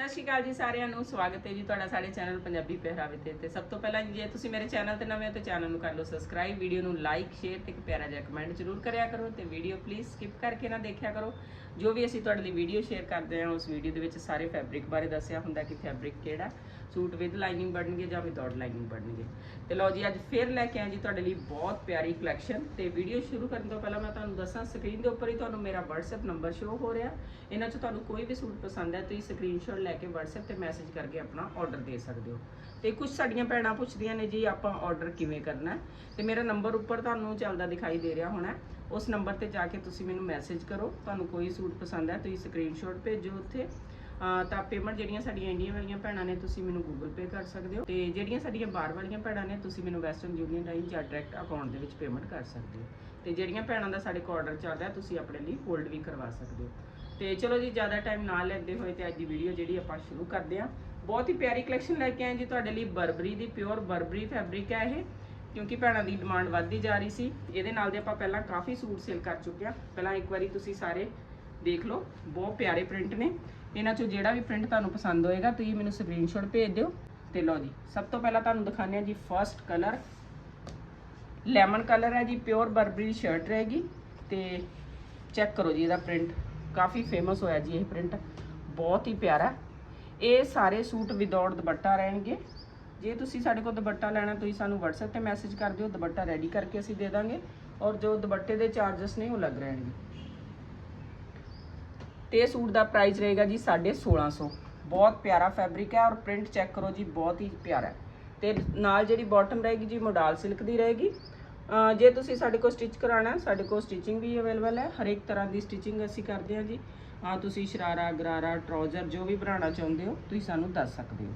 ਸਤਿ ਸ਼੍ਰੀ ਅਕਾਲ ਜੀ ਸਾਰਿਆਂ ਨੂੰ, ਸਵਾਗਤ ਹੈ ਜੀ ਤੁਹਾਡਾ ਸਾਡੇ ਚੈਨਲ ਪੰਜਾਬੀ ਪਹਿਰਾਵੇ ਤੇ ਤੇ ਸਭ ਤੋਂ ਪਹਿਲਾਂ ਜੇ ਤੁਸੀਂ ਮੇਰੇ ਚੈਨਲ ਤੇ ਨਵੇਂ ਹੋ ਤੇ ਚੈਨਲ ਨੂੰ ਕਰ ਲਓ ਸਬਸਕ੍ਰਾਈਬ ਵੀਡੀਓ ਨੂੰ ਲਾਈਕ ਸ਼ੇਅਰ ਤੇ ਇੱਕ ਪਿਆਰਾ ਜਿਹਾ ਕਮੈਂਟ ਜ਼ਰੂਰ ਕਰਿਆ ਕਰੋ ਤੇ ਵੀਡੀਓ ਪਲੀਜ਼ ਸਕਿਪ ਕਰਕੇ ਨਾ ਦੇਖਿਆ ਕਰੋ। ਜੋ ਵੀ ਅਸੀਂ ਤੁਹਾਡੇ ਲਈ ਵੀਡੀਓ ਸ਼ੇਅਰ ਕਰਦੇ ਹਾਂ, ਉਸ ਵੀਡੀਓ ਦੇ ਵਿੱਚ ਸਾਰੇ ਫੈਬਰਿਕ ਬਾਰੇ ਦੱਸਿਆ ਹੁੰਦਾ ਕਿ ਫੈਬਰਿਕ ਕਿਹੜਾ ਸੂਟ ਵਿਦ ਲਾਈਨਿੰਗ ਬਣਨਗੇ ਜਾਂ ਵਿਦਆਊਟ ਲਾਈਨਿੰਗ ਬਣਨਗੇ। ਤੇ ਲਓ ਜੀ, ਅੱਜ ਫਿਰ ਲੈ ਕੇ ਆਏ ਜੀ ਤੁਹਾਡੇ ਲਈ ਬਹੁਤ ਪਿਆਰੀ ਕਲੈਕਸ਼ਨ ਤੇ ਵੀਡੀਓ ਸ਼ੁਰੂ ਕਰਨ ਤੋਂ ਪਹਿਲਾਂ ਮੈਂ ਤੁਹਾਨੂੰ ਦੱਸਾਂ ਸਕਰੀਨ ਦੇ ਉੱਪਰ ਹੀ ਤੁਹਾਨੂੰ ਮੇਰਾ WhatsApp ਨੰਬਰ ਸ਼ੋ ਹੋ ਰਿਹਾ। ਇਹਨਾਂ 'ਚ ਤੁਹਾਨੂੰ ਕੋਈ ਵੀ ਸੂਟ ਪਸੰਦ ਹੈ, ਤੁਸੀਂ ਸਕਰੀਨਸ਼ਾਟ ਲੈ ਕੇ WhatsApp ਤੇ ਮੈਸੇਜ ਕਰਕੇ ਆਪਣਾ ਆਰਡਰ ਦੇ ਸਕਦੇ ਹੋ। ਤੇ ਕੁਝ ਸਾਡੀਆਂ ਭੈਣਾਂ ਪੁੱਛਦੀਆਂ ਨੇ ਜੀ, ਆਪਾਂ ਆਰਡਰ ਕਿਵੇਂ ਕਰਨਾ ਹੈ? ਤੇ ਮੇਰਾ ਨੰਬਰ ਉੱਪਰ ਤੁਹਾਨੂੰ ਚੱਲਦਾ ਦਿਖਾਈ ਦੇ ਰਿਹਾ ਹੋਣਾ ਉਸ ਨੰਬਰ ਤੇ ਜਾ ਕੇ ਤੁਸੀਂ ਮੈਨੂੰ ਮੈਸੇਜ ਕਰੋ। ਤੁਹਾਨੂੰ ਕੋਈ ਸੂਟ ਪਸੰਦ ਹੈ, ਤੁਸੀਂ ਸਕਰੀਨਸ਼ਾਟ ਭੇਜੋ ਉੱਥੇ। ਤਾਂ ਪੇਮੈਂਟ ਜਿਹੜੀਆਂ ਸਾਡੀਆਂ ਇੰਡੀਆ ਵਾਲੀਆਂ ਭੈਣਾਂ ਨੇ, ਤੁਸੀਂ ਮੈਨੂੰ ਗੂਗਲ ਪੇ ਕਰ ਸਕਦੇ ਹੋ। ਤੇ ਜਿਹੜੀਆਂ ਸਾਡੀਆਂ ਬਾਹਰ ਵਾਲੀਆਂ ਭੈਣਾਂ ਨੇ, ਤੁਸੀਂ ਮੈਨੂੰ ਵੈਸਟਰਨ ਯੂਨੀਅਨ ਰਾਹੀਂ ਜਾਂ ਡਾਇਰੈਕਟ ਅਕਾਊਂਟ ਦੇ ਵਿੱਚ ਪੇਮੈਂਟ ਕਰ ਸਕਦੇ ਹੋ। ਤੇ ਜਿਹੜੀਆਂ ਭੈਣਾਂ ਦਾ ਸਾਡੇ ਕੋਲ ਆਰਡਰ ਚੱਲਦਾ ਤੁਸੀਂ ਆਪਣੇ ਲਈ ਹੋਲਡ ਵੀ ਕਰਵਾ ਸਕਦੇ ਹੋ। ਤੇ ਚਲੋ ਜੀ, ਜ਼ਿਆਦਾ ਟਾਈਮ ਨਾ ਲੈਂਦੇ ਹੋਏ ਤੇ ਅੱਜ ਦੀ ਵੀਡੀਓ ਜਿਹੜੀ ਆਪਾਂ ਸ਼ੁਰੂ ਕਰਦੇ ਹਾਂ। ਬਹੁਤ ਹੀ ਪਿਆਰੀ ਕਲੈਕਸ਼ਨ ਲੈ ਕੇ ਆਏ ਜੀ ਤੁਹਾਡੇ ਲਈ, ਬਰਬਰੀ ਦੀ ਪਿਓਰ ਬਰਬਰੀ ਫੈਬਰਿਕ ਹੈ ਇਹ। ਕਿਉਂਕਿ ਭੈਣਾਂ ਦੀ ਡਿਮਾਂਡ ਵੱਧਦੀ ਜਾ ਰਹੀ ਸੀ, ਇਹਦੇ ਨਾਲ ਦੇ ਆਪਾਂ ਪਹਿਲਾਂ ਕਾਫੀ ਸੂਟ ਸੇਲ ਕਰ ਚੁੱਕੇ ਆ ਪਹਿਲਾਂ ਇੱਕ ਵਾਰੀ ਤੁਸੀਂ ਸਾਰੇ ਦੇਖ ਲਓ, ਬਹੁਤ ਪਿਆਰੇ ਪ੍ਰਿੰਟ ਨੇ। ਇਹਨਾਂ ਚੋਂ ਜਿਹੜਾ ਵੀ ਪ੍ਰਿੰਟ ਤੁਹਾਨੂੰ ਪਸੰਦ ਹੋਏਗਾ, ਤੁਸੀਂ ਮੈਨੂੰ ਸਕਰੀਨਸ਼ਾਟ ਭੇਜ ਦਿਓ ਤੇ ਲਓ ਜੀ। ਸਭ ਤੋਂ ਪਹਿਲਾਂ ਤੁਹਾਨੂੰ ਦਿਖਾਉਂਦੇ ਆ ਜੀ ਫਰਸਟ ਕਲਰ ਲੈਮਨ ਕਲਰ ਹੈ ਜੀ ਪਿਓਰ ਬਰਬਰੀ ਸ਼ਰਟ ਰਹੇਗੀ ਤੇ ਚੈੱਕ ਕਰੋ ਜੀ ਇਹਦਾ ਪ੍ਰਿੰਟ ਕਾਫੀ ਫੇਮਸ ਹੋਇਆ ਜੀ ਇਹ ਪ੍ਰਿੰਟ ਬਹੁਤ ਹੀ ਪਿਆਰਾ। ਇਹ ਸਾਰੇ ਸੂਟ ਵਿਦਆਊਟ ਦੁਪੱਟਾ ਰਹਿਣਗੇ। ਜੇ ਤੁਸੀਂ ਸਾਡੇ ਕੋਲ ਦੁਪੱਟਾ ਲੈਣਾ, ਤੁਸੀਂ ਸਾਨੂੰ WhatsApp ਤੇ ਮੈਸੇਜ ਕਰ ਦਿਓ, ਦੁਪੱਟਾ ਰੈਡੀ ਕਰਕੇ ਅਸੀਂ ਦੇ ਦਾਂਗੇ। ਔਰ ਜੋ ਦੁਪੱਟੇ ਦੇ ਚਾਰजेस ਨੇ ਉਹ ਲੱਗ ਰਹਿਣਗੇ। ਤੇ ਇਹ ਸੂਟ ਦਾ ਪ੍ਰਾਈਸ ਰਹੇਗਾ ਜੀ 1650 ਬਹੁਤ ਪਿਆਰਾ ਫੈਬਰਿਕ ਹੈ ਔਰ ਪ੍ਰਿੰਟ ਚੈੱਕ ਕਰੋ ਜੀ, ਬਹੁਤ ਹੀ ਪਿਆਰਾ ਹੈ। ਤੇ ਨਾਲ ਜਿਹੜੀ ਬਾਟਮ ਰਹੇਗੀ ਜੀ ਮੋਡਾਲ ਸਿਲਕ ਦੀ ਰਹੇਗੀ। ਜੇ ਤੁਸੀਂ ਸਾਡੇ ਕੋਲ ਸਟਿਚ ਕਰਾਉਣਾ, ਸਾਡੇ ਕੋਲ ਸਟਿਚਿੰਗ ਵੀ ਅਵੇਲੇਬਲ ਹੈ। ਹਰੇਕ ਤਰ੍ਹਾਂ ਦੀ ਸਟਿਚਿੰਗ ਅਸੀਂ ਕਰਦੇ ਹਾਂ ਜੀ। ਆ ਤੁਸੀਂ ਸ਼ਰਾਰਾ, ਗਰਾਰਾ ਟਰਾਊਜ਼ਰ ਜੋ ਵੀ ਬਣਾਉਣਾ ਚਾਹੁੰਦੇ ਹੋ, ਤੁਸੀਂ ਸਾਨੂੰ ਦੱਸ ਸਕਦੇ ਹੋ।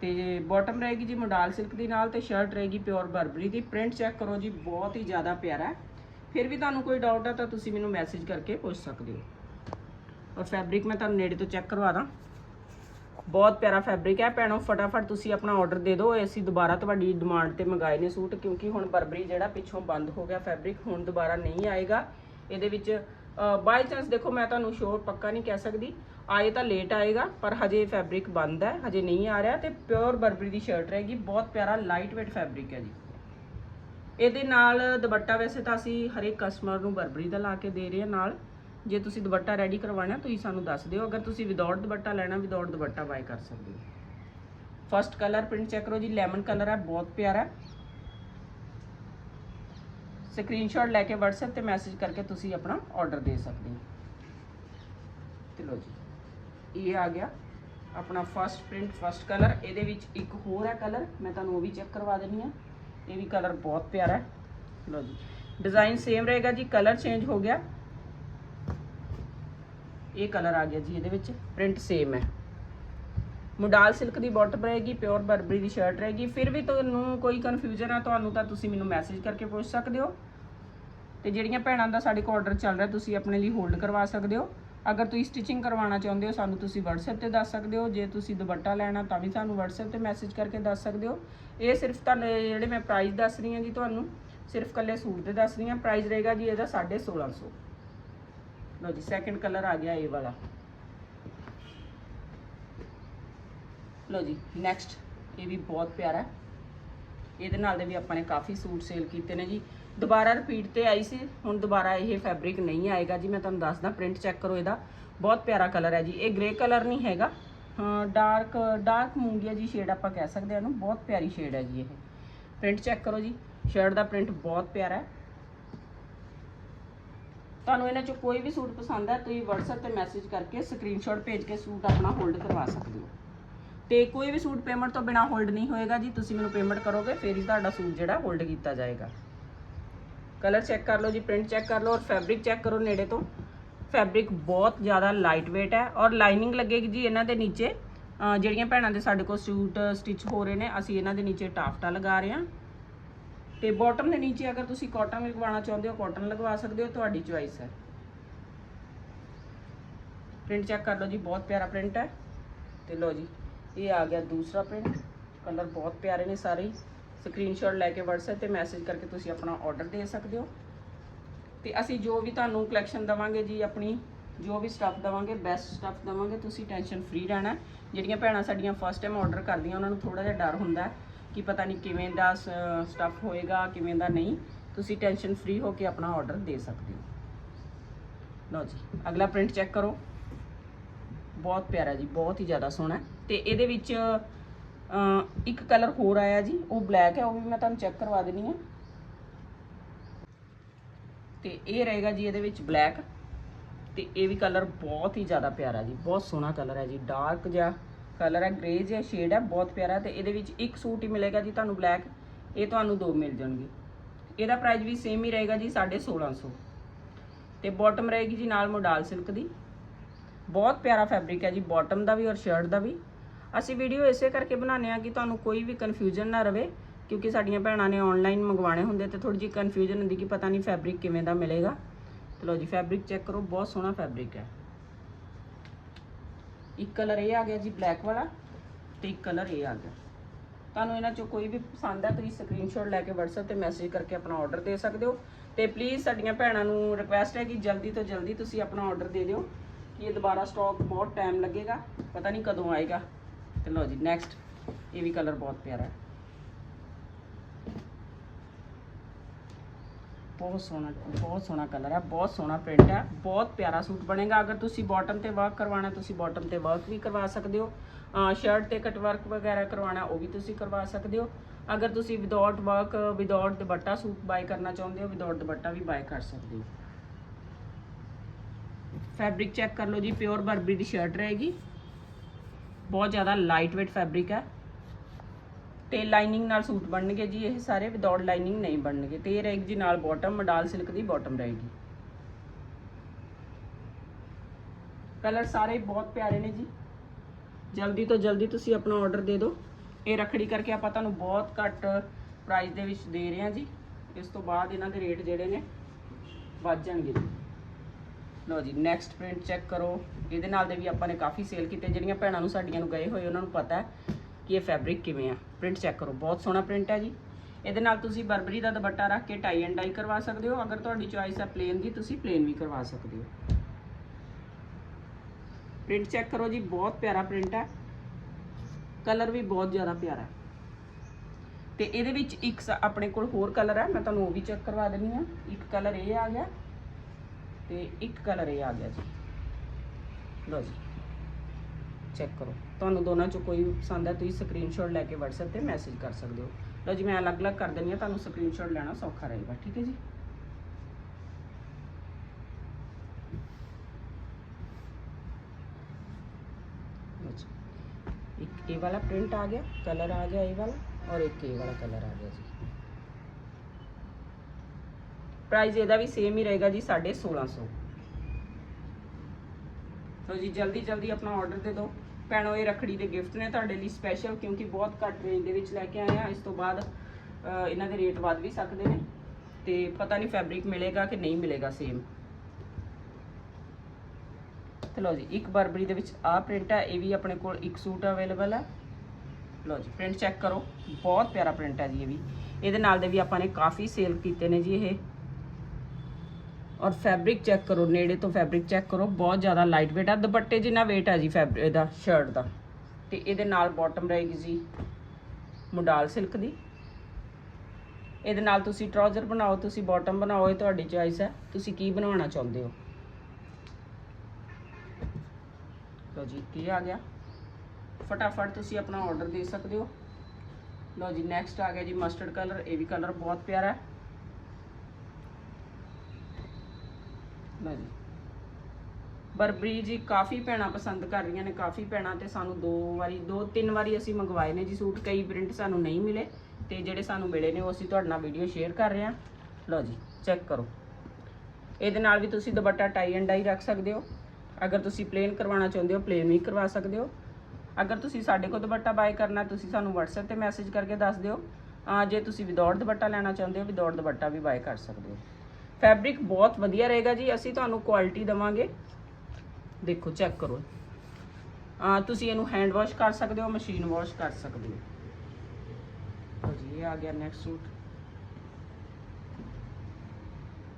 ਤੇ ਬਾਟਮ ਰਹੇਗੀ ਜੀ ਮੋਡਾਲ ਸਿਲਕ ਦੀ ਨਾਲ ਤੇ ਸ਼ਰਟ ਰਹੇਗੀ ਪਿਓਰ ਬਰਬਰੀ ਦੀ। ਪ੍ਰਿੰਟ ਚੈੱਕ ਕਰੋ ਜੀ, ਬਹੁਤ ਹੀ ਜ਼ਿਆਦਾ ਪਿਆਰਾ ਹੈ। ਫਿਰ ਵੀ ਤੁਹਾਨੂੰ ਕੋਈ ਡਾਊਟ ਹੈ ਤਾਂ ਤੁਸੀਂ ਮੈਨੂੰ ਮੈਸੇਜ ਕਰਕੇ ਪੁੱਛ ਸਕਦੇ ਹੋ। ਔਰ ਫੈਬਰਿਕ ਮੈਂ ਤੁਹਾਨੂੰ ਨੇੜੇ ਤੋਂ ਚੈੱਕ ਕਰਵਾ ਦਾਂ। ਬਹੁਤ ਪਿਆਰਾ ਫੈਬਰਿਕ ਹੈ ਭੈਣੋ, ਫਟਾਫਟ ਤੁਸੀਂ ਆਪਣਾ ਆਰਡਰ ਦੇ ਦਿਓ। ਅਸੀਂ ਦੁਬਾਰਾ ਤੁਹਾਡੀ ਡਿਮਾਂਡ ਤੇ ਮੰਗਾਏ ਨੇ ਸੂਟ, ਕਿਉਂਕਿ ਹੁਣ ਬਰਬਰੀ ਜਿਹੜਾ ਪਿੱਛੋਂ ਬੰਦ ਹੋ ਗਿਆ ਫੈਬਰਿਕ ਹੁਣ ਦੁਬਾਰਾ ਨਹੀਂ ਆਏਗਾ। ਇਹਦੇ ਵਿੱਚ ਬਾਈ ਚਾਂਸ ਦੇਖੋ, ਮੈਂ ਤੁਹਾਨੂੰ ਸ਼ੋਰ ਪੱਕਾ ਨਹੀਂ ਕਹਿ ਸਕਦੀ। ਆਏ ਤਾਂ ਲੇਟ ਆਏਗਾ, ਪਰ ਹਜੇ ਫੈਬਰਿਕ ਬੰਦ ਹੈ, ਹਜੇ ਨਹੀਂ ਆ ਰਿਹਾ ਤੇ ਪਿਓਰ ਬਰਬਰੀ ਦੀ ਸ਼ਰਟ ਰਹੇਗੀ। ਬਹੁਤ ਪਿਆਰਾ ਲਾਈਟ weight ਫੈਬਰਿਕ ਹੈ ਜੀ। ਇਹਦੇ ਨਾਲ ਦੁਪੱਟਾ ਵੈਸੇ ਤਾਂ ਅਸੀਂ ਹਰੇਕ ਕਸਟਮਰ ਨੂੰ ਬਰਬਰੀ ਦਾ ਲਾ ਕੇ ਦੇ ਰਹੇ ਹਾਂ ਨਾਲ। ਜੇ ਤੁਸੀਂ ਦੁਪੱਟਾ ਰੈਡੀ ਕਰਵਾਉਣਾ ਤੁਸੀਂ ਸਾਨੂੰ ਦੱਸ ਦਿਓ। ਅਗਰ ਤੁਸੀਂ ਵਿਦਆਊਟ ਦੁਪੱਟਾ ਲੈਣਾ ਵਿਦਆਊਟ ਦੁਪੱਟਾ ਬਾਏ ਕਰ ਸਕਦੇ ਹੋ। ਫਰਸਟ ਕਲਰ ਪ੍ਰਿੰਟ ਚੈੱਕ ਕਰੋ ਜੀ ਲੈਮਨ ਕਲਰ ਹੈ, ਬਹੁਤ ਪਿਆਰਾ ਹੈ। ਸਕਰੀਨਸ਼ਾਟ ਲੈ ਕੇ WhatsApp ਤੇ ਮੈਸੇਜ ਕਰਕੇ ਤੁਸੀਂ ਆਪਣਾ ਆਰਡਰ ਦੇ ਸਕਦੇ ਹੋ। ਤੇ ਲਓ ਜੀ, ਇਹ ਆ ਗਿਆ ਆਪਣਾ ਫਰਸਟ ਪ੍ਰਿੰਟ ਫਰਸਟ ਕਲਰ ਇਹਦੇ ਵਿੱਚ ਇੱਕ ਹੋਰ ਹੈ ਕਲਰ ਮੈਂ ਤੁਹਾਨੂੰ ਉਹ ਵੀ ਚੈੱਕ ਕਰਵਾ ਦਿੰਨੀ ਆ ਇਹ ਵੀ ਕਲਰ ਬਹੁਤ ਪਿਆਰਾ ਹੈ। ਲਓ ਜੀ ਡਿਜ਼ਾਈਨ ਸੇਮ ਰਹੇਗਾ ਜੀ ਕਲਰ ਚੇਂਜ ਹੋ ਗਿਆ। ਇਹ ਕਲਰ ਆ ਗਿਆ ਜੀ, ਇਹਦੇ ਵਿੱਚ ਪ੍ਰਿੰਟ ਸੇਮ ਹੈ। ਮੁਡਾਲ ਸਿਲਕ ਦੀ ਬਾਟਮ ਰਹੇਗੀ ਪਿਓਰ ਬਰਬਰੀ ਦੀ ਸ਼ਰਟ ਰਹੇਗੀ। ਫਿਰ ਵੀ ਤੁਹਾਨੂੰ ਕੋਈ ਕਨਫਿਊਜ਼ਨ ਆ, ਤੁਹਾਨੂੰ ਤਾਂ ਤੁਸੀਂ ਮੈਨੂੰ ਮੈਸੇਜ ਕਰਕੇ ਪੁੱਛ ਸਕਦੇ ਹੋ। ਤੇ ਜਿਹੜੀਆਂ ਭੈਣਾਂ ਦਾ ਸਾਡੇ ਕੋਲ ਆਰਡਰ ਚੱਲ ਰਿਹਾ, ਤੁਸੀਂ ਆਪਣੇ ਲਈ ਹੋਲਡ ਕਰਵਾ ਸਕਦੇ ਹੋ। ਅਗਰ ਤੁਸੀਂ ਸਟਿਚਿੰਗ ਕਰਵਾਉਣਾ ਚਾਹੁੰਦੇ ਹੋ, ਸਾਨੂੰ ਤੁਸੀਂ WhatsApp ਤੇ ਦੱਸ ਸਕਦੇ ਹੋ। ਜੇ ਤੁਸੀਂ ਦੁਪੱਟਾ ਲੈਣਾ, ਤਾਂ ਵੀ ਸਾਨੂੰ WhatsApp ਤੇ ਮੈਸੇਜ ਕਰਕੇ ਦੱਸ ਸਕਦੇ ਹੋ। ਇਹ ਸਿਰਫ ਤੁਹਾਨੂੰ, ਜਿਹੜੇ ਮੈਂ ਪ੍ਰਾਈਸ ਦੱਸ ਰਹੀ ਹਾਂ ਜੀ ਤੁਹਾਨੂੰ, ਸਿਰਫ ਕੱਲੇ ਸੂਟ ਦੇ ਦੱਸ ਰਹੀ ਹਾਂ। ਪ੍ਰਾਈਸ ਰਹੇਗਾ ਜੀ ਇਹਦਾ 1650 ਲਓ ਜੀ ਸੈਕੰਡ ਕਲਰ ਆ ਗਿਆ ਇਹ ਵਾਲਾ। ਲਓ ਜੀ ਨੈਕਸਟ ਇਹ ਵੀ ਬਹੁਤ ਪਿਆਰਾ ਹੈ। ਇਹਦੇ ਨਾਲ ਦੇ ਵੀ ਆਪਾਂ ਨੇ ਕਾਫੀ ਸੂਟ ਸੇਲ ਕੀਤੇ ਨੇ ਜੀ। ਦੁਬਾਰਾ ਰਿਪੀਟ ਤੇ ਆਈ ਸੀ, ਹੁਣ ਦੁਬਾਰਾ ਇਹ ਫੈਬਰਿਕ ਨਹੀਂ ਆਏਗਾ ਜੀ। ਮੈਂ ਤੁਹਾਨੂੰ ਦੱਸਦਾ ਪ੍ਰਿੰਟ ਚੈੱਕ ਕਰੋ ਇਹਦਾ। ਬਹੁਤ ਪਿਆਰਾ ਕਲਰ ਹੈ ਜੀ। ਇਹ ਗ੍ਰੇ ਕਲਰ ਨਹੀਂ ਹੈਗਾ। ਡਾਰਕ ਡਾਰਕ ਮੂੰਗੀਆ ਜੀ ਸ਼ੇਡ ਆਪਾਂ ਕਹਿ ਸਕਦੇ ਹਾਂ ਇਹਨੂੰ। ਬਹੁਤ ਪਿਆਰੀ ਸ਼ੇਡ ਹੈ ਜੀ ਇਹ। ਪ੍ਰਿੰਟ ਚੈੱਕ ਕਰੋ ਜੀ। ਸ਼ਰਟ ਦਾ ਪ੍ਰਿੰਟ ਬਹੁਤ ਪਿਆਰਾ ਹੈ। ਤੁਹਾਨੂੰ ਇਹਨਾਂ ਚੋਂ ਕੋਈ ਵੀ ਸੂਟ ਪਸੰਦ ਹੈ ਤੁਸੀਂ WhatsApp ਤੇ ਮੈਸੇਜ ਕਰਕੇ ਸਕਰੀਨਸ਼ਾਟ ਭੇਜ ਕੇ ਸੂਟ ਆਪਣਾ ਹੋਲਡ ਕਰਵਾ ਸਕਦੇ ਹੋ। ਤੇ ਕੋਈ ਵੀ ਸੂਟ ਪੇਮੈਂਟ ਤੋਂ ਬਿਨਾ ਹੋਲਡ ਨਹੀਂ ਹੋਏਗਾ ਜੀ, ਤੁਸੀਂ ਮੈਨੂੰ ਪੇਮੈਂਟ ਕਰੋਗੇ, ਫਿਰ ਹੀ ਤੁਹਾਡਾ ਸੂਟ ਜਿਹੜਾ ਹੋਲਡ ਕੀਤਾ ਜਾਏਗਾ। ਕਲਰ ਚੈੱਕ ਕਰ ਲਓ ਜੀ ਪ੍ਰਿੰਟ ਚੈੱਕ ਕਰ ਲਓ ਔਰ ਫੈਬਰਿਕ ਚੈੱਕ ਕਰੋ ਨੇੜੇ ਤੋਂ। ਫੈਬਰਿਕ ਬਹੁਤ ਜ਼ਿਆਦਾ ਲਾਈਟ weight ਹੈ ਔਰ ਲਾਈਨਿੰਗ ਲੱਗੇਗੀ ਜੀ ਇਹਨਾਂ ਦੇ ਨੀਚੇ। ਜਿਹੜੀਆਂ ਭੈਣਾਂ ਦੇ ਸਾਡੇ ਕੋਲ ਸੂਟ ਸਟਿਚ ਹੋ ਰਹੇ ਨੇ, ਅਸੀਂ ਇਹਨਾਂ ਦੇ ਨੀਚੇ ਟਾਫਟਾ ਲਗਾ ਰਹੇ ਹਾਂ। ਤੇ ਬਾਟਮ ਦੇ ਨੀਚੇ ਅਗਰ ਤੁਸੀਂ ਕਾਟਨ ਲਗਵਾਉਣਾ ਚਾਹੁੰਦੇ ਹੋ ਕਾਟਨ ਲਗਵਾ ਸਕਦੇ ਹੋ, ਤੁਹਾਡੀ ਚੁਆਇਸ ਹੈ। ਪ੍ਰਿੰਟ ਚੈੱਕ ਕਰ ਲਓ ਜੀ, ਬਹੁਤ ਪਿਆਰਾ ਪ੍ਰਿੰਟ ਹੈ। ਤੇ ਲਓ ਜੀ, ਇਹ ਆ ਗਿਆ ਦੂਸਰਾ ਪ੍ਰਿੰਟ ਕਲਰ ਬਹੁਤ ਪਿਆਰੇ ਨੇ ਸਾਰੇ। ਹੀ ਸਕਰੀਨਸ਼ਾਟ ਲੈ ਕੇ WhatsApp ਤੇ ਮੈਸੇਜ ਕਰਕੇ ਤੁਸੀਂ ਆਪਣਾ ਆਰਡਰ ਦੇ ਸਕਦੇ ਹੋ। ਤੇ ਅਸੀਂ ਜੋ ਵੀ ਤੁਹਾਨੂੰ ਕਲੈਕਸ਼ਨ ਦਵਾਂਗੇ ਜੀ, ਆਪਣੀ ਜੋ ਵੀ ਸਟੱਫ ਦਵਾਂਗੇ ਬੈਸਟ ਸਟੱਫ ਦਵਾਂਗੇ, ਤੁਸੀਂ ਟੈਨਸ਼ਨ ਫ੍ਰੀ ਰਹਿਣਾ ਜਿਹੜੀਆਂ ਭੈਣਾਂ ਸਾਡੀਆਂ ਫਸਟ ਟਾਈਮ ਆਰਡਰ ਕਰਦੀਆਂ, ਉਹਨਾਂ ਨੂੰ ਥੋੜਾ ਜਿਹਾ ਡਰ ਹੁੰਦਾ ਕਿ ਪਤਾ ਨਹੀਂ ਕਿਵੇਂ ਦਾ ਸਟੱਫ ਹੋਏਗਾ, ਕਿਵੇਂ ਦਾ ਨਹੀਂ। ਤੁਸੀਂ ਟੈਨਸ਼ਨ ਫ੍ਰੀ ਹੋ ਕੇ ਆਪਣਾ ਆਰਡਰ ਦੇ ਸਕਦੇ ਹੋ। ਲਓ ਜੀ, ਅਗਲਾ ਪ੍ਰਿੰਟ ਚੈੱਕ ਕਰੋ। ਬਹੁਤ ਪਿਆਰਾ ਜੀ, ਬਹੁਤ ਹੀ ਜ਼ਿਆਦਾ ਸੋਹਣਾ ਹੈ। ਤੇ ਇਹਦੇ ਵਿੱਚ ਇੱਕ ਕਲਰ ਹੋਰ ਆਇਆ ਜੀ, ਉਹ ਬਲੈਕ ਹੈ, ਉਹ ਵੀ ਮੈਂ ਤੁਹਾਨੂੰ ਚੈੱਕ ਕਰਵਾ ਦੇਣੀ ਹੈ। ਤੇ ਇਹ ਰਹੇਗਾ ਜੀ ਇਹਦੇ ਵਿੱਚ ਬਲੈਕ ਤੇ ਇਹ ਵੀ ਕਲਰ ਬਹੁਤ ਹੀ ਜ਼ਿਆਦਾ ਪਿਆਰਾ ਜੀ, ਬਹੁਤ ਸੋਹਣਾ ਕਲਰ ਹੈ ਜੀ ਡਾਰਕ ਜਿਹਾ। ਕਲਰ ਹੈ ਗ੍ਰੇ ਜਿਹਾ ਸ਼ੇਡ ਹੈ, ਬਹੁਤ ਪਿਆਰਾ ਤੇ ਇਹਦੇ ਵਿੱਚ ਇੱਕ ਸੂਟ ਹੀ ਮਿਲੇਗਾ ਜੀ ਤੁਹਾਨੂੰ ਬਲੈਕ ਇਹ ਤੁਹਾਨੂੰ ਦੋ ਮਿਲ ਜਾਣਗੇ। ਇਹਦਾ ਪ੍ਰਾਈਸ ਵੀ ਸੇਮ ਹੀ ਰਹੇਗਾ ਜੀ 1650 ਤੇ ਬਾਟਮ ਰਹੇਗੀ ਜੀ ਨਾਲ ਮੋਡਾਲ ਸਿਲਕ ਦੀ। ਬਹੁਤ ਪਿਆਰਾ ਫੈਬਰਿਕ ਹੈ ਜੀ ਬਾਟਮ ਦਾ ਵੀ ਔਰ ਸ਼ਰਟ ਦਾ ਵੀ। ਅਸੀਂ ਵੀਡੀਓ ਇਸੇ ਕਰਕੇ ਬਣਾਉਂਦੇ ਆ ਕਿ ਤੁਹਾਨੂੰ ਕੋਈ ਵੀ ਕਨਫਿਊਜ਼ਨ ਨਾ ਰਵੇ, ਕਿਉਂਕਿ ਸਾਡੀਆਂ ਭੈਣਾਂ ਨੇ ਆਨਲਾਈਨ ਮੰਗਵਾਣੇ ਹੁੰਦੇ ਤੇ ਥੋੜੀ ਜਿਹੀ ਕਨਫਿਊਜ਼ਨ ਹੁੰਦੀ ਕਿ ਪਤਾ ਨਹੀਂ ਫੈਬਰਿਕ ਕਿਵੇਂ ਦਾ ਮਿਲੇਗਾ। ਤੇ ਲਓ ਜੀ ਫੈਬਰਿਕ ਚੈੱਕ ਕਰੋ, ਬਹੁਤ ਸੋਹਣਾ ਫੈਬਰਿਕ ਹੈ। ਇੱਕ ਕਲਰ ਇਹ ਆ ਗਿਆ ਜੀ ਬਲੈਕ ਵਾਲਾ ਤੇ ਇੱਕ ਕਲਰ ਇਹ ਆ ਗਿਆ। ਤੁਹਾਨੂੰ ਇਹਨਾਂ ਚੋਂ ਕੋਈ ਵੀ ਪਸੰਦ ਹੈ ਤੁਸੀਂ ਸਕਰੀਨਸ਼ਾਟ ਲੈ ਕੇ WhatsApp ਤੇ ਮੈਸੇਜ ਕਰਕੇ ਆਪਣਾ ਆਰਡਰ ਦੇ ਸਕਦੇ ਹੋ। ਤੇ ਪਲੀਜ਼ ਸਾਡੀਆਂ ਭੈਣਾਂ ਨੂੰ ਰਿਕੁਐਸਟ ਹੈ ਕਿ ਜਲਦੀ ਤੋਂ ਜਲਦੀ ਤੁਸੀਂ ਆਪਣਾ ਆਰਡਰ ਦੇ ਦਿਓ, ਕਿ ਇਹ ਦੁਬਾਰਾ ਸਟਾਕ ਬਹੁਤ ਟਾਈਮ ਲੱਗੇਗਾ, ਪਤਾ ਨਹੀਂ ਕਦੋਂ ਆਏਗਾ। ਤੇ ਲਓ ਜੀ ਨੈਕਸਟ ਇਹ ਵੀ ਕਲਰ ਬਹੁਤ ਪਿਆਰਾ ਹੈ। ਬਹੁਤ ਸੋਹਣਾ ਬਹੁਤ ਸੋਹਣਾ ਕਲਰ ਹੈ ਬਹੁਤ ਸੋਹਣਾ ਪ੍ਰਿੰਟ ਹੈ ਬਹੁਤ ਪਿਆਰਾ ਸੂਟ ਬਣੇਗਾ। ਅਗਰ ਤੁਸੀਂ ਬਾਟਮ ਤੇ ਵਰਕ ਕਰਵਾਉਣਾ, ਤੁਸੀਂ ਬਾਟਮ ਤੇ ਵਰਕ ਵੀ ਕਰਵਾ ਸਕਦੇ ਹੋ। ਸ਼ਰਟ ਤੇ ਕਟ ਵਰਕ ਵਗੈਰਾ ਕਰਵਾਉਣਾ, ਉਹ ਵੀ ਤੁਸੀਂ ਕਰਵਾ ਸਕਦੇ ਹੋ। ਅਗਰ ਤੁਸੀਂ without work without dupatta suit buy ਕਰਨਾ ਚਾਹੁੰਦੇ ਹੋ ਵਿਦਆਊਟ ਦੁਪੱਟਾ ਵੀ ਬਾਈ ਕਰ ਸਕਦੇ ਹੋ। ਫੈਬਰਿਕ ਚੈੱਕ ਕਰ ਲਓ ਜੀ ਪਿਓਰ ਬਰਬਰੀ ਦੀ ਸ਼ਰਟ ਰਹੇਗੀ। ਬਹੁਤ ਜ਼ਿਆਦਾ ਲਾਈਟ weight ਫੈਬਰਿਕ ਹੈ ਤੇ ਲਾਈਨਿੰਗ ਨਾਲ ਸੂਟ ਬਣਨਗੇ ਜੀ, ਇਹ ਸਾਰੇ ਵਿਦਆਊਟ ਲਾਈਨਿੰਗ ਨਹੀਂ ਬਣਨਗੇ। ਤੇ ਇਹ ਰਹੇਗੀ ਜੀ ਨਾਲ ਬਾਟਮ ਮਡਾਲ ਸਿਲਕ ਦੀ ਬਾਟਮ ਰਹੇਗੀ। ਕਲਰ ਸਾਰੇ ਬਹੁਤ ਪਿਆਰੇ ਨੇ ਜੀ। ਜਲਦੀ ਤੋਂ ਜਲਦੀ ਤੁਸੀਂ ਆਪਣਾ ਆਰਡਰ ਦੇ ਦਿਓ। ਇਹ ਰਖੜੀ ਕਰਕੇ ਆਪਾਂ ਤੁਹਾਨੂੰ ਬਹੁਤ ਘੱਟ ਪ੍ਰਾਈਸ ਦੇ ਵਿੱਚ ਦੇ ਰਹੇ ਹਾਂ ਜੀ। ਇਸ ਤੋਂ ਬਾਅਦ ਇਹਨਾਂ ਦੇ ਰੇਟ ਜਿਹੜੇ ਨੇ, ਵੱਧ ਜਾਣਗੇ ਜੀ। ਲਓ ਜੀ ਨੈਕਸਟ ਪ੍ਰਿੰਟ ਚੈੱਕ ਕਰੋ। ਇਹਦੇ ਨਾਲ ਦੇ ਵੀ ਆਪਾਂ ਨੇ ਕਾਫੀ ਸੇਲ ਕੀਤੇ, ਜਿਹੜੀਆਂ ਭੈਣਾਂ ਨੂੰ ਸਾਡੀਆਂ ਨੂੰ ਗਏ ਹੋਏ, ਉਹਨਾਂ ਨੂੰ ਪਤਾ ਹੈ। ਕਿ ਇਹ ਫੈਬਰਿਕ ਕਿਵੇਂ ਆ? ਪ੍ਰਿੰਟ ਚੈੱਕ ਕਰੋ। ਬਹੁਤ ਸੋਹਣਾ ਪ੍ਰਿੰਟ ਹੈ ਜੀ। ਇਹਦੇ ਨਾਲ ਤੁਸੀਂ ਬਰਬਰੀ ਦਾ ਦੁਪੱਟਾ ਰੱਖ ਕੇ ਟਾਈ ਐਂਡ ਡਾਈ ਕਰਵਾ ਸਕਦੇ ਹੋ। ਅਗਰ ਤੁਹਾਡੀ ਚੁਆਇਸ ਹੈ ਪਲੇਨ ਦੀ, ਤੁਸੀਂ ਪਲੇਨ ਵੀ ਕਰਵਾ ਸਕਦੇ ਹੋ। ਪ੍ਰਿੰਟ ਚੈੱਕ ਕਰੋ ਜੀ। ਬਹੁਤ ਪਿਆਰਾ ਪ੍ਰਿੰਟ ਹੈ। ਕਲਰ ਵੀ ਬਹੁਤ ਜ਼ਿਆਦਾ ਪਿਆਰਾ ਹੈ। ਤੇ ਇਹਦੇ ਵਿੱਚ ਇੱਕ ਆਪਣੇ ਕੋਲ ਹੋਰ ਕਲਰ ਹੈ। ਮੈਂ ਤੁਹਾਨੂੰ ਉਹ ਵੀ ਚੈੱਕ ਕਰਵਾ ਦਿੰਨੀ ਆ ਇੱਕ ਕਲਰ ਇਹ ਆ ਗਿਆ। ਤੇ ਇੱਕ ਕਲਰ ਇਹ ਆ ਗਿਆ ਜੀ। ਲਓ ਜੀ। ਚੈੱਕ ਕਰੋ। ਤੁਹਾਨੂੰ ਦੋਨਾਂ ਚੋਂ ਕੋਈ ਵੀ ਪਸੰਦ ਹੈ, ਤੁਸੀਂ ਸਕਰੀਨਸ਼ਾਟ ਲੈ ਕੇ WhatsApp ਤੇ ਮੈਸੇਜ ਕਰ ਸਕਦੇ ਹੋ। ਲਓ ਜੀ, ਮੈਂ ਅਲੱਗ-ਅਲੱਗ ਕਰ ਦਿੰਨੀ ਆ ਤੁਹਾਨੂੰ ਸਕਰੀਨਸ਼ਾਟ ਲੈਣਾ ਸੌਖਾ ਰਹੇਗਾ, ਠੀਕ ਹੈ ਜੀ? ਲਓ ਜੀ। ਇੱਕ ਇਹ ਵਾਲਾ ਪ੍ਰਿੰਟ ਆ ਗਿਆ ਕਲਰ ਆ ਗਿਆ ਇਹ ਵਾਲਾ, ਔਰ ਇੱਕ ਇਹ ਵਾਲਾ ਕਲਰ ਆ ਗਿਆ ਇਹਦਾ ਵੀ ਸੇਮ ਹੀ ਰਹੇਗਾ ਜੀ 1650 ਸੋ। ਜੀ ਜਲਦੀ ਜਲਦੀ ਆਪਣਾ ਆਰਡਰ ਦੇ ਦਿਓ। ਭੈਣੋ ਇਹ ਰਖੜੀ ਦੇ ਗਿਫਟ ਨੇ ਤੁਹਾਡੇ ਲਈ ਸਪੈਸ਼ਲ ਕਿਉਂਕਿ ਬਹੁਤ ਘੱਟ ਰੇਂਜ ਦੇ ਵਿੱਚ ਲੈ ਕੇ ਆਏ ਆ। ਇਸ ਤੋਂ ਬਾਅਦ ਇਹਨਾਂ ਦੇ ਰੇਟ ਵੱਧ ਵੀ ਸਕਦੇ ਨੇ ਤੇ ਪਤਾ ਨਹੀਂ ਫੈਬਰਿਕ ਮਿਲੇਗਾ ਕਿ ਨਹੀਂ ਮਿਲੇਗਾ ਸੇਮ ਤੇ ਲਓ ਜੀ, ਇੱਕ ਬਰਬਰੀ ਦੇ ਵਿੱਚ ਆਹ ਪ੍ਰਿੰਟ ਹੈ ਇਹ ਵੀ ਆਪਣੇ ਕੋਲ ਇੱਕ ਸੂਟ ਅਵੇਲੇਬਲ ਹੈ ਲਓ ਜੀ ਪ੍ਰਿੰਟ ਚੈੱਕ ਕਰੋ, ਬਹੁਤ ਪਿਆਰਾ ਪ੍ਰਿੰਟ ਹੈ ਜੀ ਇਹ ਵੀ। ਇਹਦੇ ਨਾਲ ਦੇ ਵੀ ਆਪਾਂ ਨੇ ਕਾਫੀ ਸੇਲ ਕੀਤੇ ਨੇ ਜੀ ਇਹ। ਔਰ ਫੈਬਰਿਕ ਚੈੱਕ ਕਰੋ, ਨੇੜੇ ਤੋਂ ਫੈਬਰਿਕ ਚੈੱਕ ਕਰੋ, ਬਹੁਤ ਜ਼ਿਆਦਾ ਲਾਈਟ weight ਆ। ਦੁਪੱਟੇ ਜਿੰਨਾ weight ਹੈ ਜੀ ਫੈਬਰਿਕ ਇਹਦਾ ਸ਼ਰਟ ਦਾ। ਤੇ ਇਹਦੇ ਨਾਲ ਬਾਟਮ ਰਹੇਗੀ ਜੀ, ਮੁਡਾਲ ਸਿਲਕ ਦੀ। ਇਹਦੇ ਨਾਲ ਤੁਸੀਂ ਟਰਾਊਜ਼ਰ ਬਣਾਓ, ਤੁਸੀਂ ਬਾਟਮ ਬਣਾਓ, ਇਹ ਤੁਹਾਡੀ ਚੋਇਸ ਹੈ ਤੁਸੀਂ ਕੀ ਬਣਾਉਣਾ ਚਾਹੁੰਦੇ ਹੋ? ਲਓ ਜੀ, ਕੀ ਆ ਗਿਆ? ਫਟਾਫਟ ਤੁਸੀਂ ਆਪਣਾ ਆਰਡਰ ਦੇ ਸਕਦੇ ਹੋ। ਲਓ ਜੀ ਨੈਕਸਟ ਆ ਗਿਆ ਜੀ ਮਸਟਰਡ ਕਲਰ ਇਹ ਵੀ ਕਲਰ ਬਹੁਤ ਪਿਆਰਾ ਹੈ। ਲਓ ਜੀ। ਬਰਬਰੀ ਜੀ ਕਾਫੀ ਭੈਣਾਂ ਪਸੰਦ ਕਰ ਰਹੀਆਂ ਨੇ, ਕਾਫੀ ਭੈਣਾਂ ਤੇ ਸਾਨੂੰ ਦੋ ਵਾਰੀ, ਦੋ ਤਿੰਨ ਵਾਰੀ ਅਸੀਂ ਮੰਗਵਾਏ ਨੇ ਜੀ ਸੂਟ, ਕਈ ਪ੍ਰਿੰਟ ਸਾਨੂੰ ਨਹੀਂ ਮਿਲੇ ਤੇ ਜਿਹੜੇ ਸਾਨੂੰ ਮਿਲੇ ਨੇ ਉਹ ਅਸੀਂ ਤੁਹਾਡੇ ਨਾਲ ਵੀਡੀਓ ਸ਼ੇਅਰ ਕਰ ਰਹੇ ਹਾਂ। ਲਓ ਜੀ, ਚੈੱਕ ਕਰੋ। ਇਹਦੇ ਨਾਲ ਵੀ ਤੁਸੀਂ ਦੁਪੱਟਾ ਟਾਈ ਐਂਡ ਡਾਈ ਰੱਖ ਸਕਦੇ ਹੋ। ਅਗਰ ਤੁਸੀਂ ਪਲੇਨ ਕਰਵਾਉਣਾ ਚਾਹੁੰਦੇ ਹੋ, ਪਲੇਨ ਵੀ ਕਰਵਾ ਸਕਦੇ ਹੋ। ਅਗਰ ਤੁਸੀਂ ਸਾਡੇ ਕੋਲ ਦੁਪੱਟਾ ਬਾਏ ਕਰਨਾ, ਤੁਸੀਂ ਸਾਨੂੰ WhatsApp ਤੇ ਮੈਸੇਜ ਕਰਕੇ ਦੱਸ ਦਿਓ। ਅਹ ਜੇ ਤੁਸੀਂ ਵਿਦਆਊਟ ਦੁਪੱਟਾ ਲੈਣਾ ਚਾਹੁੰਦੇ ਹੋ ਵਿਦਆਊਟ ਦੁਪੱਟਾ ਵੀ ਬਾਏ ਕਰ ਸਕਦੇ ਹੋ। ਫੈਬਰਿਕ ਬਹੁਤ ਵਧੀਆ ਰਹੇਗਾ ਜੀ, ਅਸੀਂ ਤੁਹਾਨੂੰ ਕੁਆਲਿਟੀ ਦਵਾਂਗੇ। ਦੇਖੋ ਚੈੱਕ ਕਰੋ। ਆ ਤੁਸੀਂ ਇਹਨੂੰ ਹੈਂਡ ਵਾਸ਼ ਕਰ ਸਕਦੇ ਹੋ ਮਸ਼ੀਨ ਵਾਸ਼ ਕਰ ਸਕਦੇ ਹੋ। ਜੀ, ਇਹ ਆ ਗਿਆ ਨੈਕਸਟ ਸੂਟ।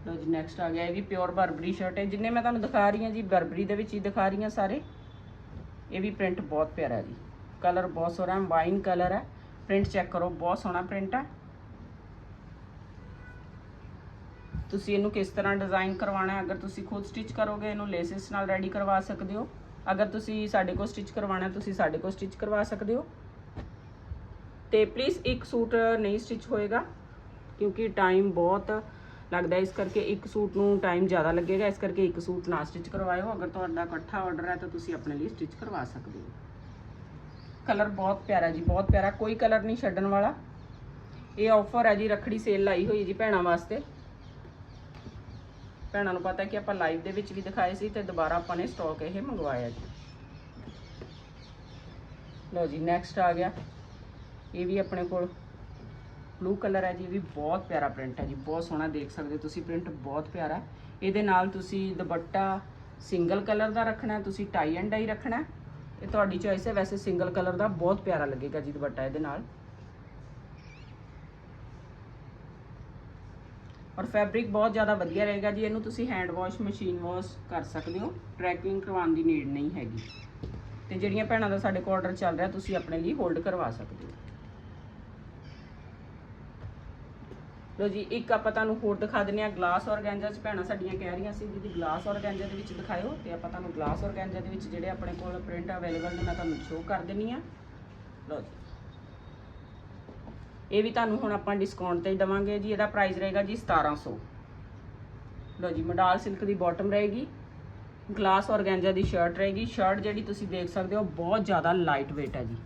ਲੋ ਜੀ ਨੈਕਸਟ ਆ ਗਿਆ ਇਹ ਵੀ ਪਿਓਰ ਬਰਬਰੀ ਸ਼ਰਟ ਹੈ। ਜਿੰਨੇ ਮੈਂ ਤੁਹਾਨੂੰ ਦਿਖਾ ਰਹੀ ਹਾਂ ਜੀ ਬਰਬਰੀ ਦੇ ਵਿੱਚ ਹੀ ਦਿਖਾ ਰਹੀ ਹਾਂ ਸਾਰੇ। ਇਹ ਵੀ ਪ੍ਰਿੰਟ ਬਹੁਤ ਪਿਆਰਾ ਜੀ। ਕਲਰ ਬਹੁਤ ਸੋਹਣਾ ਵਾਈਨ ਕਲਰ ਹੈ। ਪ੍ਰਿੰਟ ਚੈੱਕ ਕਰੋ, ਬਹੁਤ ਸੋਹਣਾ ਪ੍ਰਿੰਟ ਹੈ। ਤੁਸੀਂ ਇਹਨੂੰ ਕਿਸ ਤਰ੍ਹਾਂ ਡਿਜ਼ਾਈਨ ਕਰਵਾਉਣਾ ਹੈ? ਅਗਰ ਤੁਸੀਂ ਖੁਦ ਸਟਿਚ ਕਰੋਗੇ, ਇਹਨੂੰ ਲੇਸਿਸ ਨਾਲ ਰੈਡੀ ਕਰਵਾ ਸਕਦੇ ਹੋ। ਅਗਰ ਤੁਸੀਂ ਸਾਡੇ ਕੋਲ ਸਟਿਚ ਕਰਵਾਉਣਾ ਤੁਸੀਂ ਸਾਡੇ ਕੋਲ ਸਟਿਚ ਕਰਵਾ ਸਕਦੇ ਹੋ। ਤੇ ਪਲੀਜ਼ ਇੱਕ ਸੂਟ ਨਹੀਂ ਸਟਿਚ ਹੋਏਗਾ, ਕਿਉਂਕਿ ਟਾਈਮ ਬਹੁਤ ਲੱਗਦਾ ਇਸ ਕਰਕੇ ਇੱਕ ਸੂਟ ਨੂੰ ਟਾਈਮ ਜ਼ਿਆਦਾ ਲੱਗੇਗਾ। ਇਸ ਕਰਕੇ ਇੱਕ ਸੂਟ ਨਾ ਸਟਿਚ ਕਰਵਾਇਓ। ਅਗਰ ਤੁਹਾਡਾ ਇਕੱਠਾ ਆਰਡਰ ਹੈ, ਤਾਂ ਤੁਸੀਂ ਆਪਣੇ ਲਈ ਸਟਿਚ ਕਰਵਾ ਸਕਦੇ ਹੋ। ਕਲਰ ਬਹੁਤ ਪਿਆਰਾ ਜੀ, ਬਹੁਤ ਪਿਆਰਾ। ਕੋਈ ਕਲਰ ਨਹੀਂ ਛੱਡਣ ਵਾਲਾ। ਇਹ ਆਫਰ ਹੈ ਜੀ, ਰੱਖੜੀ ਸੇਲ ਲਾਈ ਹੋਈ ਜੀ ਭੈਣਾਂ ਵਾਸਤੇ। ਭੈਣਾਂ ਨੂੰ ਪਤਾ ਕਿ ਆਪਾਂ ਲਾਈਵ ਦੇ ਵਿੱਚ ਵੀ ਦਿਖਾਏ ਸੀ ਤੇ ਦੁਬਾਰਾ ਆਪਾਂ ਨੇ ਸਟਾਕ ਇਹ ਮੰਗਵਾਇਆ ਜੀ। ਲਓ ਜੀ ਨੈਕਸਟ ਆ ਗਿਆ। ਇਹ ਵੀ ਆਪਣੇ ਕੋਲ ਬਲੂ ਕਲਰ ਹੈ ਜੀ, ਇਹ ਵੀ ਬਹੁਤ ਪਿਆਰਾ ਪ੍ਰਿੰਟ ਹੈ ਜੀ, ਬਹੁਤ ਸੋਹਣਾ ਦੇਖ ਸਕਦੇ ਹੋ ਤੁਸੀਂ ਪ੍ਰਿੰਟ ਬਹੁਤ ਪਿਆਰਾ ਇਹਦੇ ਨਾਲ ਤੁਸੀਂ ਦੁਪੱਟਾ ਸਿੰਗਲ ਕਲਰ ਦਾ ਰੱਖਣਾ ਤੁਸੀਂ ਟਾਈ ਐਂਡ ਡਾਈ ਰੱਖਣਾ ਇਹ ਤੁਹਾਡੀ ਚੋਇਸ ਹੈ, ਵੈਸੇ ਸਿੰਗਲ ਕਲਰ ਦਾ ਬਹੁਤ ਪਿਆਰਾ ਲੱਗੇਗਾ ਜੀ ਦੁਪੱਟਾ ਇਹਦੇ ਨਾਲ। ਔਰ ਫੈਬਰਿਕ ਬਹੁਤ ਜ਼ਿਆਦਾ ਵਧੀਆ ਰਹੇਗਾ ਜੀ। ਇਹਨੂੰ ਤੁਸੀਂ ਹੈਂਡ ਵਾਸ਼ ਮਸ਼ੀਨ ਵਾਸ਼ ਕਰ ਸਕਦੇ ਹੋ। ਟਰੈਕਿੰਗ ਕਰਵਾਉਣ ਦੀ ਨੀਡ ਨਹੀਂ ਹੈਗੀ। ਤੇ ਜਿਹੜੀਆਂ ਭੈਣਾਂ ਦਾ ਸਾਡੇ ਕੋਲ ਆਰਡਰ ਚੱਲ ਰਿਹਾ, ਤੁਸੀਂ ਆਪਣੇ ਲਈ ਹੋਲਡ ਕਰਵਾ ਸਕਦੇ ਹੋ। ਲੋ ਜੀ, ਇੱਕ ਆਪਾਂ ਤੁਹਾਨੂੰ ਹੋਰ ਦਿਖਾ ਦਿੰਨੇ ਆ ਗਲਾਸ ਔਰਗੈਂਜਾ ਚ ਭੈਣਾਂ ਸਾਡੀਆਂ ਕਹਿ ਰਹੀਆਂ ਸੀ ਜੀ ਗਲਾਸ ਔਰਗੈਂਜਾ ਦੇ ਵਿੱਚ ਦਿਖਾਇਓ। ਤੇ ਆਪਾਂ ਤੁਹਾਨੂੰ ਗਲਾਸ ਔਰਗੈਂਜਾ ਦੇ ਵਿੱਚ ਜਿਹੜੇ ਆਪਣੇ ਕੋਲ ਪ੍ਰਿੰਟ ਅਵੇਲੇਬਲ ਨੇ, ਮੈਂ ਤੁਹਾਨੂੰ ਸ਼ੋਅ ਕਰ ਦਿੰਨੀ ਆ ਲੋ ਜੀ। ਇਹ ਵੀ ਤੁਹਾਨੂੰ ਹੁਣ ਆਪਾਂ ਡਿਸਕਾਊਂਟ ਤੇ ਹੀ ਦਵਾਂਗੇ ਜੀ, ਇਹਦਾ ਪ੍ਰਾਈਸ ਰਹੇਗਾ ਜੀ 1700 ਲਓ ਜੀ, ਮਡਾਲ ਸਿਲਕ ਦੀ ਬਾਟਮ ਰਹੇਗੀ ਗਲਾਸ ਔਰਗੈਂਜਾ ਦੀ ਸ਼ਰਟ ਰਹੇਗੀ। ਸ਼ਰਟ ਜਿਹੜੀ ਤੁਸੀਂ ਦੇਖ ਸਕਦੇ ਹੋ, ਬਹੁਤ ਜ਼ਿਆਦਾ ਲਾਈਟ weight ਹੈ ਜੀ।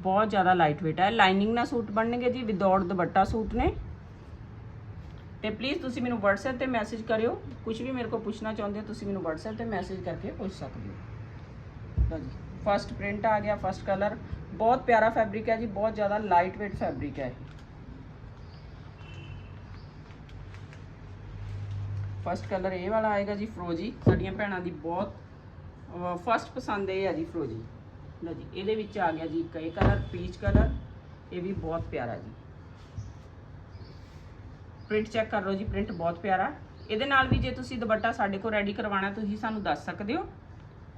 ਬਹੁਤ ਜ਼ਿਆਦਾ ਲਾਈਟ weight ਹੈ। ਲਾਈਨਿੰਗ ਨਾਲ ਸੂਟ ਬਣਨਗੇ ਜੀ ਵਿਦਆਊਟ ਦੁਪੱਟਾ ਸੂਟ ਨੇ। ਤੇ ਪਲੀਜ਼ ਤੁਸੀਂ ਮੈਨੂੰ WhatsApp ਤੇ ਮੈਸੇਜ ਕਰਿਓ। ਕੁਝ ਵੀ ਮੇਰੇ ਕੋਲ ਪੁੱਛਣਾ ਚਾਹੁੰਦੇ ਹੋ, ਤੁਸੀਂ ਮੈਨੂੰ WhatsApp ਤੇ ਮੈਸੇਜ ਕਰਕੇ ਪੁੱਛ ਸਕਦੇ ਹੋ। ਲਓ ਜੀ ਫਸਟ ਪ੍ਰਿੰਟ ਆ ਗਿਆ ਫਸਟ ਕਲਰ ਬਹੁਤ ਪਿਆਰਾ ਫੈਬਰਿਕ ਹੈ ਜੀ, ਬਹੁਤ ਜ਼ਿਆਦਾ ਲਾਈਟ weight ਫੈਬਰਿਕ ਹੈ ਫਸਟ ਕਲਰ ਇਹ ਵਾਲਾ ਆਏਗਾ ਜੀ ਫਰੋਜੀ ਸਾਡੀਆਂ ਭੈਣਾਂ ਦੀ ਬਹੁਤ ਫਸਟ ਪਸੰਦ ਇਹ ਹੈ ਜੀ ਫਰੋਜੀ ਲਓ ਜੀ, ਇਹਦੇ ਵਿੱਚ ਆ ਗਿਆ ਜੀ ਕਈ ਕਲਰ ਪੀਚ ਕਲਰ ਇਹ ਵੀ ਬਹੁਤ ਪਿਆਰਾ ਜੀ। ਪ੍ਰਿੰਟ ਚੈੱਕ ਕਰ ਲਓ ਜੀ ਪ੍ਰਿੰਟ ਬਹੁਤ ਪਿਆਰਾ। ਇਹਦੇ ਨਾਲ ਵੀ ਜੇ ਤੁਸੀਂ ਦੁਪੱਟਾ ਸਾਡੇ ਕੋਲ ਰੈਡੀ ਕਰਵਾਉਣਾ, ਤੁਸੀਂ ਸਾਨੂੰ ਦੱਸ ਸਕਦੇ ਹੋ।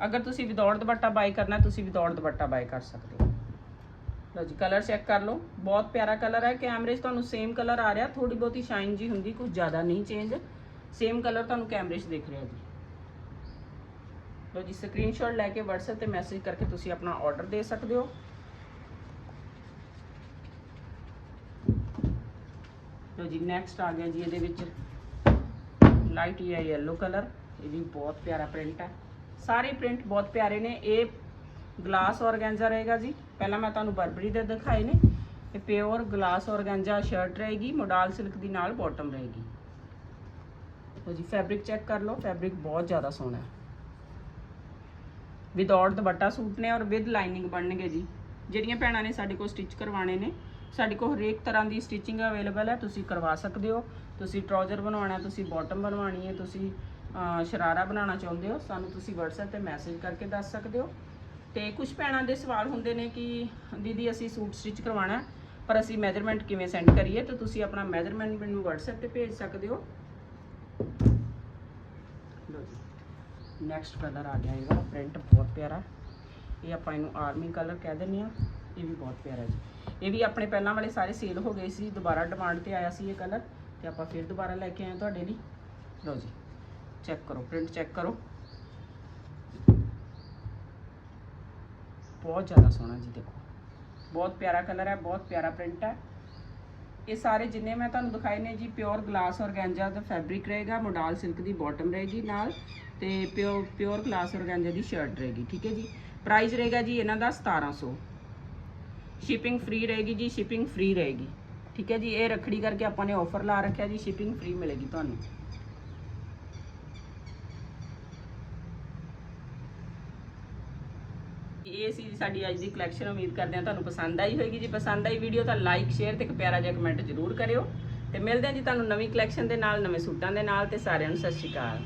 ਅਗਰ ਤੁਸੀਂ ਵਿਦਆਊਟ ਦੁਪੱਟਾ ਬਾਈ ਕਰਨਾ, ਤੁਸੀਂ ਵਿਦਆਊਟ ਦੁਪੱਟਾ ਬਾਈ ਕਰ ਸਕਦੇ ਹੋ। ਲਓ ਜੀ ਕਲਰ ਚੈੱਕ ਕਰ ਲਓ। ਬਹੁਤ ਪਿਆਰਾ ਕਲਰ ਹੈ। ਕੈਮਰੇ 'ਚ ਤੁਹਾਨੂੰ ਸੇਮ ਕਲਰ ਆ ਰਿਹਾ। ਥੋੜੀ ਬਹੁਤੀ ਸ਼ਾਈਨ ਜੀ ਹੁੰਦੀ ਕੁਝ ਜ਼ਿਆਦਾ ਨਹੀਂ ਚੇਂਜ ਸੇਮ ਕਲਰ ਤੁਹਾਨੂੰ ਕੈਮਰੇ 'ਚ ਦਿਖ ਰਿਹਾ ਜੀ। ਲਓ ਜੀ ਸਕਰੀਨਸ਼ਾਟ ਲੈ ਕੇ WhatsApp ਤੇ ਮੈਸੇਜ ਕਰਕੇ ਤੁਸੀਂ ਆਪਣਾ ਆਰਡਰ ਦੇ ਸਕਦੇ ਹੋ। ਲਓ ਜੀ ਨੈਕਸਟ ਆ ਗਿਆ ਜੀ ਇਹਦੇ ਵਿੱਚ। ਲਾਈਟ ਹੀ ਹੈ yellow ਕਲਰ ਇਹ ਵੀ ਬਹੁਤ ਪਿਆਰਾ ਪ੍ਰਿੰਟ ਹੈ। ਸਾਰੇ ਪ੍ਰਿੰਟ ਬਹੁਤ ਪਿਆਰੇ ਨੇ। ਇਹ ਗਲਾਸ ਔਰਗੈਂਜਾ ਰਹੇਗਾ ਜੀ। ਪਹਿਲਾਂ ਮੈਂ ਤੁਹਾਨੂੰ ਬਰਬਰੀ ਦੇ ਦਿਖਾਏ ਨੇ, ਇਹ ਪਿਓਰ ਗਲਾਸ ਔਰਗੈਂਜਾ ਸ਼ਰਟ ਰਹੇਗੀ ਮੋਡਾਲ ਸਿਲਕ ਦੀ ਨਾਲ ਬਾਟਮ ਰਹੇਗੀ। ਲਓ ਜੀ ਫੈਬਰਿਕ ਚੈੱਕ ਕਰ ਲਓ ਫੈਬਰਿਕ ਬਹੁਤ ਜ਼ਿਆਦਾ ਸੋਹਣਾ ਹੈ। ਵਿਦਆਊਟ ਦੁਪੱਟਾ ਸੂਟ ਨੇ ਔਰ ਵਿਦ ਲਾਈਨਿੰਗ ਬਣਨਗੇ ਜੀ। ਜਿਹੜੀਆਂ ਭੈਣਾਂ ਨੇ ਸਾਡੇ ਕੋਲ ਸਟਿਚ ਕਰਵਾਣੇ ਨੇ, ਸਾਡੇ ਕੋਲ ਹਰੇਕ ਤਰ੍ਹਾਂ ਦੀ ਸਟਿਚਿੰਗ ਅਵੇਲੇਬਲ ਹੈ, ਤੁਸੀਂ ਕਰਵਾ ਸਕਦੇ ਹੋ। ਤੁਸੀਂ ਟਰਾਊਜ਼ਰ ਬਣਵਾਉਣਾ, ਤੁਸੀਂ ਬਾਟਮ ਬਣਵਾਉਣੀ ਹੈ, ਤੁਸੀਂ ਸ਼ਰਾਰਾ ਬਣਾਉਣਾ ਚਾਹੁੰਦੇ ਹੋ, ਸਾਨੂੰ ਤੁਸੀਂ WhatsApp ਤੇ ਮੈਸੇਜ ਕਰਕੇ ਦੱਸ ਸਕਦੇ ਹੋ। ਤੇ ਕੁਝ ਭੈਣਾਂ ਦੇ ਸਵਾਲ ਹੁੰਦੇ ਨੇ ਕਿ ਦੀਦੀ ਅਸੀਂ ਸੂਟ ਸਟਿਚ ਕਰਵਾਉਣਾ ਪਰ ਅਸੀਂ ਮੈਜਰਮੈਂਟ ਕਿਵੇਂ ਸੈਂਡ ਕਰੀਏ? ਤਾਂ ਤੁਸੀਂ ਆਪਣਾ ਮੈਜਰਮੈਂਟ ਮੈਨੂੰ WhatsApp ਤੇ ਭੇਜ ਸਕਦੇ ਹੋ। ਲਓ ਜੀ ਨੈਕਸਟ ਕਲਰ ਆ ਗਿਆ ਇਹਦਾ ਪ੍ਰਿੰਟ ਬਹੁਤ ਪਿਆਰਾ ਇਹ ਆਪਾਂ ਇਹਨੂੰ ਆਰਮੀ ਕਲਰ ਕਹਿ ਦਿੰਦੇ ਆ ਇਹ ਵੀ ਬਹੁਤ ਪਿਆਰਾ ਜੀ। ਇਹ ਵੀ ਆਪਣੇ ਪਹਿਲਾਂ ਵਾਲੇ ਸਾਰੇ ਸੇਲ ਹੋ ਗਏ ਸੀ, ਦੁਬਾਰਾ ਡਿਮਾਂਡ ਤੇ ਆਇਆ ਸੀ ਇਹ ਕਲਰ ਤੇ ਆਪਾਂ ਫਿਰ ਦੁਬਾਰਾ ਲੈ ਕੇ ਆਏ ਹਾਂ ਤੁਹਾਡੇ ਲਈ। ਲਓ ਜੀ ਚੈੱਕ ਕਰੋ ਪ੍ਰਿੰਟ ਚੈੱਕ ਕਰੋ। ਬਹੁਤ ਜ਼ਿਆਦਾ ਸੋਹਣਾ ਜੀ ਦੇਖੋ। ਬਹੁਤ ਪਿਆਰਾ ਕਲਰ ਹੈ, ਬਹੁਤ ਪਿਆਰਾ ਪ੍ਰਿੰਟ ਹੈ। ਇਹ ਸਾਰੇ ਜਿੰਨੇ ਮੈਂ ਤੁਹਾਨੂੰ ਦਿਖਾਏ ਨੇ ਜੀ ਪਿਓਰ ਗਲਾਸ ਔਰਗੈਂਜਾ ਦਾ ਫੈਬਰਿਕ ਰਹੇਗਾ ਮੋਡਾਲ ਸਿਲਕ ਦੀ ਬਾਟਮ ਰਹੇਗੀ ਨਾਲ ਤੇ ਪਿਓਰ ਪਿਓਰ ਗਲਾਸ ਔਰਗੈਂਜਾ ਦੀ ਸ਼ਰਟ ਰਹੇਗੀ, ਠੀਕ ਹੈ ਜੀ। ਪ੍ਰਾਈਸ ਰਹੇਗਾ ਜੀ ਇਹਨਾਂ ਦਾ 1700 ਸ਼ਿਪਿੰਗ ਫ੍ਰੀ ਰਹੇਗੀ ਜੀ ਸ਼ਿਪਿੰਗ ਫ੍ਰੀ ਰਹੇਗੀ, ਠੀਕ ਹੈ ਜੀ। ਇਹ ਰੱਖੜੀ ਕਰਕੇ ਆਪਾਂ ਨੇ ਆਫਰ ਲਾ ਰੱਖਿਆ ਜੀ ਸ਼ਿਪਿੰਗ ਫ੍ਰੀ ਮਿਲੇਗੀ ਤੁਹਾਨੂੰ ਇਹ ਸੀ ਜੀ ਸਾਡੀ ਅੱਜ ਦੀ ਕਲੈਕਸ਼ਨ ਉਮੀਦ ਕਰਦੇ ਹਾਂ ਤੁਹਾਨੂੰ ਪਸੰਦ ਆਈ ਹੋਵੇਗੀ ਜੀ ਪਸੰਦ ਆਈ ਵੀਡੀਓ ਤਾਂ ਲਾਈਕ ਸ਼ੇਅਰ ਤੇ ਇੱਕ ਪਿਆਰਾ ਜਿਹਾ ਕਮੈਂਟ ਜ਼ਰੂਰ ਕਰਿਓ। ਤੇ ਮਿਲਦੇ ਹਾਂ ਜੀ ਤੁਹਾਨੂੰ ਨਵੀਂ ਕਲੈਕਸ਼ਨ ਦੇ ਨਾਲ, ਨਵੇਂ ਸੂਟਾਂ ਦੇ ਨਾਲ। ਤੇ ਸਾਰਿਆਂ ਨੂੰ ਸਤਿ ਸ਼੍ਰੀ ਅਕਾਲ।